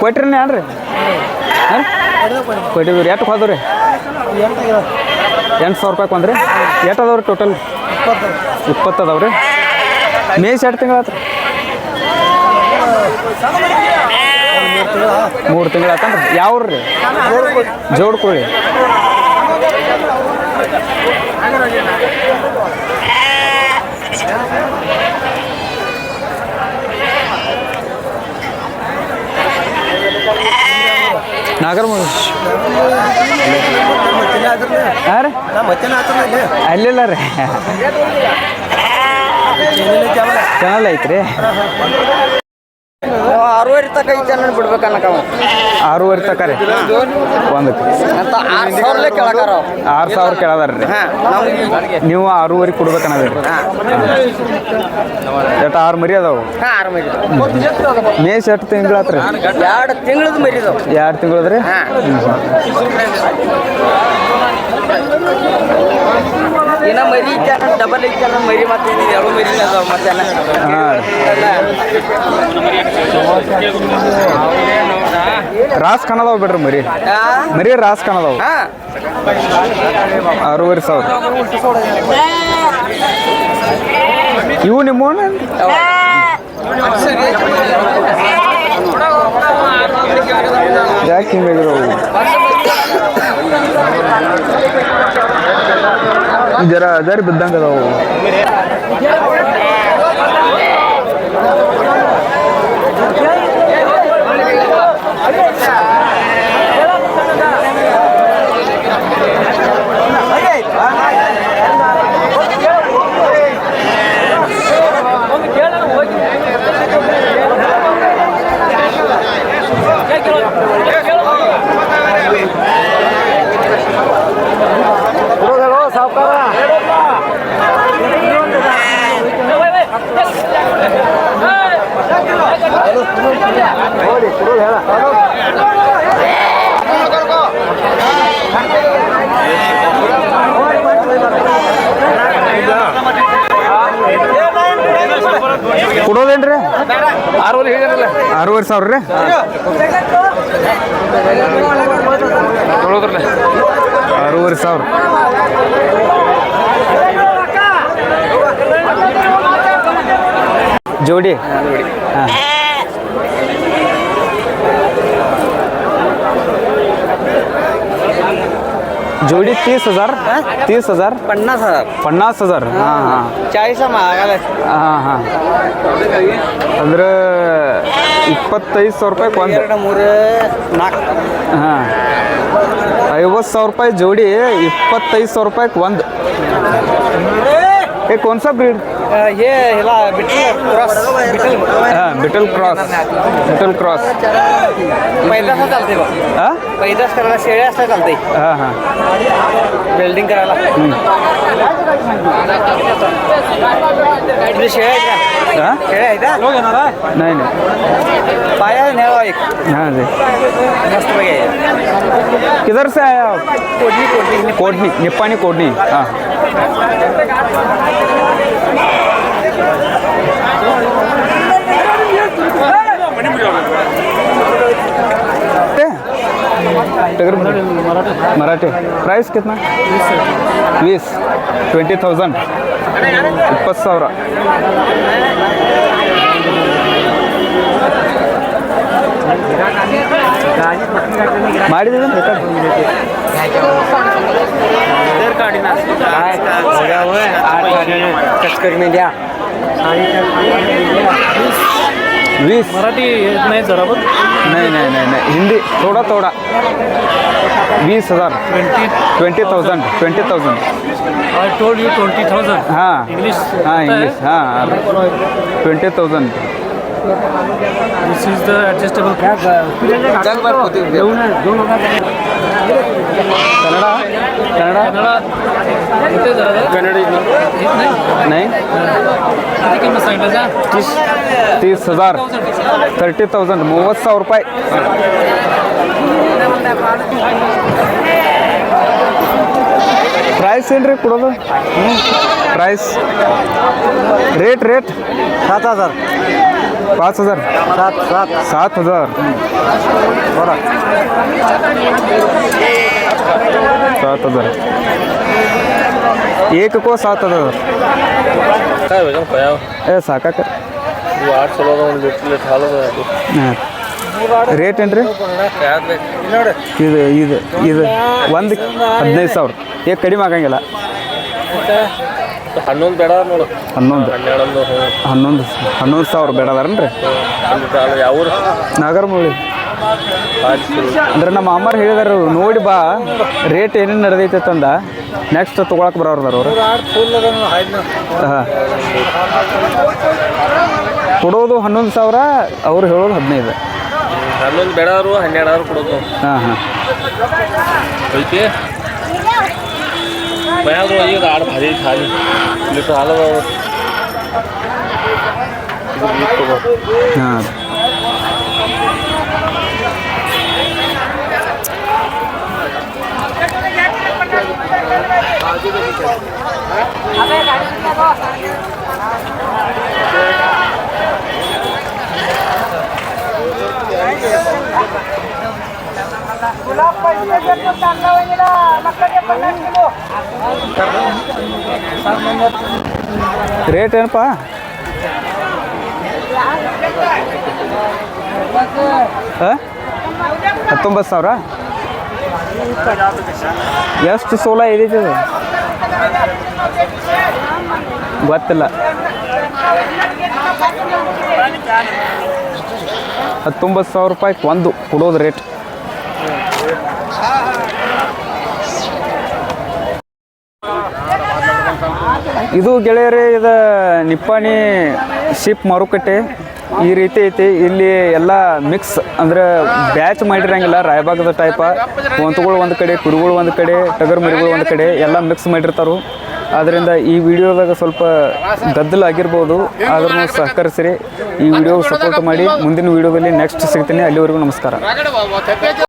ಕೊಟ್ರಿ ಏನ್ರಿ? ಹಾಂ? ಕೊಟ್ಟಿದ್ರಿ ಎಷ್ಟು ಹೋದ್ರಿ ಎಂಟು ಸಾವಿರ ರೂಪಾಯಿ ಕೊಂದ್ರಿ ಎಷ್ಟು ಅದಾವ್ರಿ ಟೋಟಲ್ ಇಪ್ಪತ್ತು ಅದಾವ್ರಿ. ಮೇಸ್ ಎರಡು ತಿಂಗಳ ಮೂರು ತಿಂಗಳು ಆತನ್ರಿ. ಯಾವ್ರಿ ಜೋಡ್ ಕೋಳಿ ನಾಗರ ಹಾಂ ರೀ? ಅಲ್ಲಿಲ್ಲ ರೀ. ಚಾನಲ್ ಐತ್ರಿ. ಆರೂವರೆ ತಕ ಐತೆ ಆರೂವರೆ ತಕ ರೀ. ಒಂದಕ್ಕೆ. ಅಂತ ಆರು ಸಾವಿರಲೇ ಕೇಳಕಾರ ಆರು ಸಾವಿರ ಕೇಳದಾರ ರೀ. ಹಾಂ ನಾವು ಆರೂವರೆ ಕೊಡ್ಬೇಕನ್ನೋದ್ರಿ ಎಷ್ಟು ಆರು ಮರಿ ಅದಾವು? ಹಾಂ ಆರು ಮರಿ ಮೇಸ್ ಎಷ್ಟು ತಿಂಗಳು ಆತ್ರಿ ಎರಡು ತಿಂಗಳದ ಮರಿದವು ಎರಡು ತಿಂಗಳದ ರೀ? ಹಾಂ. ಇನ್ನ ಮರಿ ಡಬಲ್ ಅನ್ನೋ ಮರಿ ಮತ್ತೆ ಎರಡು ಮರಿ ಅದಾವ ರಾಸ್ ಕಾಣದಾವ ಬಿಡ್ರಿ ಮರಿ. ಮರಿ ರಾಸ್ ಕಾಣದಾವ. ಆರೂವರೆ ಸಾವಿರ. ಇವು ನಿಮ್ಮ ಯಾಕೆ ಹಿಂಗಾಗಿರೋ Jarak dari bentang ke bawah. ಕೊಡೋದೇನ್ರಿ? ಆರೂವರೆ ಹೇಳಿರಲ್ಲ ಆರೂವರೆ ಸಾವಿರ ರೀ ಆರೂವರೆ ಸಾವಿರ. ಜೋಡಿ. ಹಾಂ. जोड़ी तीस हजार तीस हजार पन्नास हजार पन्नास हजार ಹಾಂ ಹಾಂ ಚಾಳಿಸ ಆಗಲ್ಲ ಹಾಂ ಹಾಂ ಅಂದ್ರೆ ಇಪ್ಪತ್ತೈದು ಸಾವಿರ ರೂಪಾಯಿ ಒಂದು ಎರಡು ಮೂರು ನಾಲ್ಕು ಹಾಂ ಐವತ್ತು ಸಾವಿರ ರೂಪಾಯಿ ಜೋಡಿ ಇಪ್ಪತ್ತೈದು ಸಾವಿರ ರೂಪಾಯಿ ಒಂದು ಏ कौन सा ब्रीड हे ह्याला बिटल क्रॉस बिटल हां बिटल क्रॉस बिटल क्रॉस पैदास चालते बघ. हां? पैदास करायला शेळ्या असता चालते हां हां. वेल्डिंग करायला. शेळ्या आहेत का? हां? शेळ्या आहेत का? नाही नाही. पाया न्यावा एक. हां जी मस्त बघा किधर से आए आप? कोडणी कोडणी कोडनी निप्पाणी कोडनी हां. टगर मराठी प्राइस कितना वीस ट्वेंटी थाउजेंड ಇಪ್ಪತ್ತು ಸಾವಿರ माडी देतो काय? वीस. मराठी नाही जरा पण. नाही नाही नाही नाही. हिंदी थोडा थोडा. वीस हजार. Twenty. Twenty thousand. Twenty thousand. I told you twenty thousand हां. इंग्लिश हां इंग्लिश हां. Twenty thousand. This is the adjustable cap. जंग बार होती है दोनों दोनों का कनाडा कनाडा कनाडा कितने जरा है कनाडा नहीं। नहीं कितनी कीमत सांगितलं जा तीस। तीस हज़ार। Thirty thousand. मूवत सौ रुपये ಪ್ರೈಸ್ ಏನು ರೀ ಕೊಡೋದು ಪ್ರೈಸ್ ರೇಟ್ ರೇಟ್ ಸಾತ್ ಹಜಾರ್ पाच हजार सात सात सात हजार बरं सात हजार एक को सात हजार काय ಬೇಕಂತ ಪಯಾವ್ ಏ ಸಾಕಾಕ ಇವು ಆರು ಚಲೋ ಅದ ಒಂದು ಲಿಟ್ರ್ ಲಿಟ್ರ್ ಹಾಲು ಅದ ಹಾಂ ರೇಟ್ ಏನು ರೀ ಯಾವ್ದು ಬೇಕು ನೋಡಿ ಇದು ಇದು ಇದು ಒಂದು ಹದಿನೈದು ಸಾವಿರ ಈಗ ಕಡಿಮೆ ಆಗಂಗಿಲ್ಲ ಹನ್ನೊಂದು ಬೇಡ ನೋಡು. ಹನ್ನೊಂದು. ಹನ್ನೆರಡೊಂದು ಹನ್ನೊಂದು ಹನ್ನೊಂದು ಸಾವಿರ ಬೇಡದಾರನ್ರಿ ಲೀಟ್ರ್ ಹಾಲು ಯಾವ ನಾಗರಮೂಳಿ ಅಂದ್ರೆ ನಮ್ಮ ಅಮ್ಮರು ಹೇಳಿದಾರ ನೋಡಿ ಬಾ ರೇಟ್ ಏನೇನು ನಡೆದೈತೆ ತಂದ ನೆಕ್ಸ್ಟ್ ತಗೊಳಕ್ ಬರೋರ್ದಾರ ಅವರು. ಹಾಂ. ಕೊಡೋದು ಹನ್ನೊಂದು ಸಾವಿರ ಅವ್ರು ಹೇಳೋದು ಹದಿನೈದು. ಹನ್ನೊಂದು ಬೇಡವರು ಹನ್ನೆರಡು ಕೊಡೋದು. ಹಾಂ ಹಾಂ. मैं तो ये दाल भाजी खा ली ये तो हाल हाँ? ರೇಟ್ ಏನಪ್ಪ? ಹತ್ತೊಂಬತ್ತು ಸಾವಿರ? ಎಷ್ಟು ಸೋಲ ಇದೆ ಗೊತ್ತಿಲ್ಲ. ಹತ್ತೊಂಬತ್ತು ಸಾವಿರ ರೂಪಾಯಿ ಒಂದು ಕೊಡೋದು ರೇಟ್. ಇದು ಗೆಳೆಯರೇ, ಇದು ನಿಪ್ಪಾಣಿ ಶಿಪ್ ಮಾರುಕಟ್ಟೆ. ಈ ರೀತಿ ಐತಿ. ಇಲ್ಲಿ ಎಲ್ಲ ಮಿಕ್ಸ್ ಅಂದ್ರೆ ಬ್ಯಾಚ್ ಮಾಡಿರಂಗಿಲ್ಲ. ರಾಯಬಾಗದ ಟೈಪ್ ಒಂತುಗಳು ಒಂದು ಕಡೆ, ಕುರುಗಳು ಒಂದು ಕಡೆ, ಟಗರ್ ಮರಿಗಳು ಒಂದು ಕಡೆ ಎಲ್ಲ ಮಿಕ್ಸ್ ಮಾಡಿರ್ತಾರು. ಆದ್ದರಿಂದ ಈ ವಿಡಿಯೋದಾಗ ಸ್ವಲ್ಪ ಗದ್ದಲ ಆಗಿರ್ಬೋದು. ಆದ್ರೂ ಸಹಕರಿಸಿರಿ. ಈ ವಿಡಿಯೋ ಸಪೋರ್ಟ್ ಮಾಡಿ. ಮುಂದಿನ ವಿಡಿಯೋದಲ್ಲಿ ನೆಕ್ಸ್ಟ್ ಸಿಗ್ತೀನಿ. ಅಲ್ಲಿವರೆಗೂ ನಮಸ್ಕಾರ.